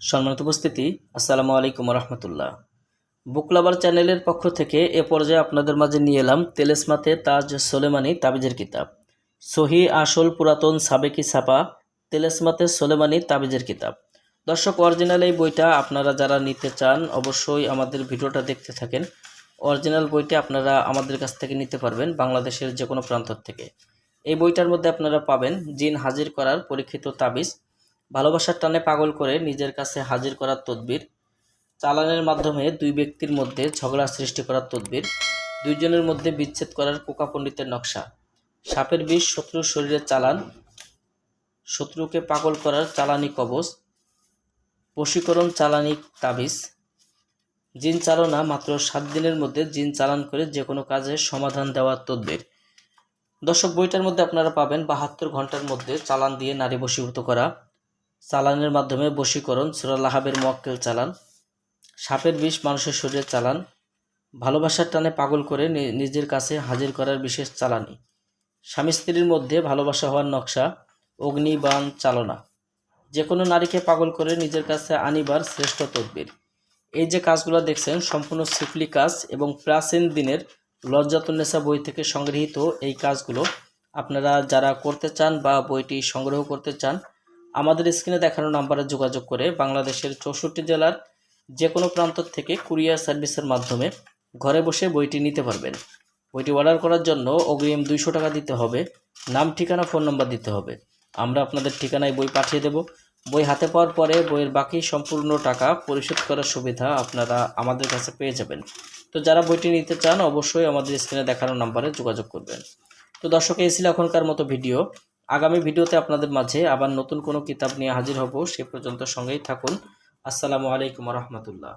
সম্মানিত উপস্থিতি, আসসালামু আলাইকুম রহমতুল্লাহ বুক লাভার চ্যানেলের পক্ষ থেকে এ পর্যায়ে আপনাদের মাঝে নিয়ে এলাম তেলেসমাতে তাজ সোলেমানি তাবিজের কিতাব। সহি আসল পুরাতন সাবেকি ছাপা তেলেসমাতে সোলেমানি তাবিজের কিতাব। দর্শক, অরিজিনাল এই বইটা আপনারা যারা নিতে চান, অবশ্যই আমাদের ভিডিওটা দেখতে থাকেন। অরিজিনাল বইটি আপনারা আমাদের কাছ থেকে নিতে পারবেন বাংলাদেশের যে কোনো প্রান্ত থেকে। এই বইটার মধ্যে আপনারা পাবেন জিন হাজির করার পরীক্ষিত তাবিজ ভালোবাসার টানে পাগল করে নিজের কাছে হাজির করার তদবির, চালানের মাধ্যমে দুই ব্যক্তির মধ্যে ঝগড়া সৃষ্টি করার তদবির, দুইজনের মধ্যে বিচ্ছেদ করার কোকা পণ্ডিতের নকশা, সাপের বিষ শত্রুর শরীরে চালান, শত্রুকে পাগল করার চালানি কবচ, বশীকরণ চালানি তাবিজ, জিন চালনা মাত্র সাত দিনের মধ্যে জিন চালান করে যে কোনো কাজে সমাধান দেওয়ার তদবির। দর্শক, বইটার মধ্যে আপনারা পাবেন বাহাত্তর ঘণ্টার মধ্যে চালান দিয়ে নারী বশীভূত করা। চালানের মাধ্যমে বশীকরণ সুরাল্লাহাবের মক্কেল চালান, সাপের বিষ মানুষের শরীরে চালান, ভালোবাসার টানে পাগল করে নিজের কাছে হাজির করার বিশেষ চালানি, স্বামী স্ত্রীর মধ্যে ভালোবাসা হওয়ার নকশা অগ্নিবাণ চালনা যে কোনো নারীকে পাগল করে নিজের কাছে আনিবার শ্রেষ্ঠ তদবির। এই যে কাজগুলো দেখছেন, সম্পূর্ণ সিফলি কাজ এবং প্রাচীন দিনের লজ্জাতুন্নেসা বই থেকে সংগৃহীত এই কাজগুলো আপনারা যারা করতে চান বা বইটি সংগ্রহ করতে চান আমাদের স্ক্রিনে দেখানো নাম্বারে যোগাযোগ করে বাংলাদেশের চৌষট্টি জেলার যে কোনো প্রান্ত থেকে কুরিয়ার সার্ভিসের মাধ্যমে ঘরে বসে বইটি নিতে পারবেন। বইটি অর্ডার করার জন্য অগ্রিম দুইশো টাকা দিতে হবে। নাম, ঠিকানা, ফোন নম্বর দিতে হবে। আমরা আপনাদের ঠিকানায় বই পাঠিয়ে দেব। বই হাতে পাওয়ার পরে বইয়ের বাকি সম্পূর্ণ টাকা পরিশোধ করার সুবিধা আপনারা আমাদের কাছে পেয়ে যাবেন। তো যারা বইটি নিতে চান, অবশ্যই আমাদের স্ক্রিনে দেখানো নাম্বারে যোগাযোগ করবেন। তো দর্শক, এই ছিল এখনকার মতো ভিডিও। আগামী ভিডিওতে আপনাদের মাঝে আবার নতুন কোনো কিতাব নিয়ে হাজির হব, সে পর্যন্ত সঙ্গেই থাকুন। আসসালামু আলাইকুম রহমতুল্লাহ।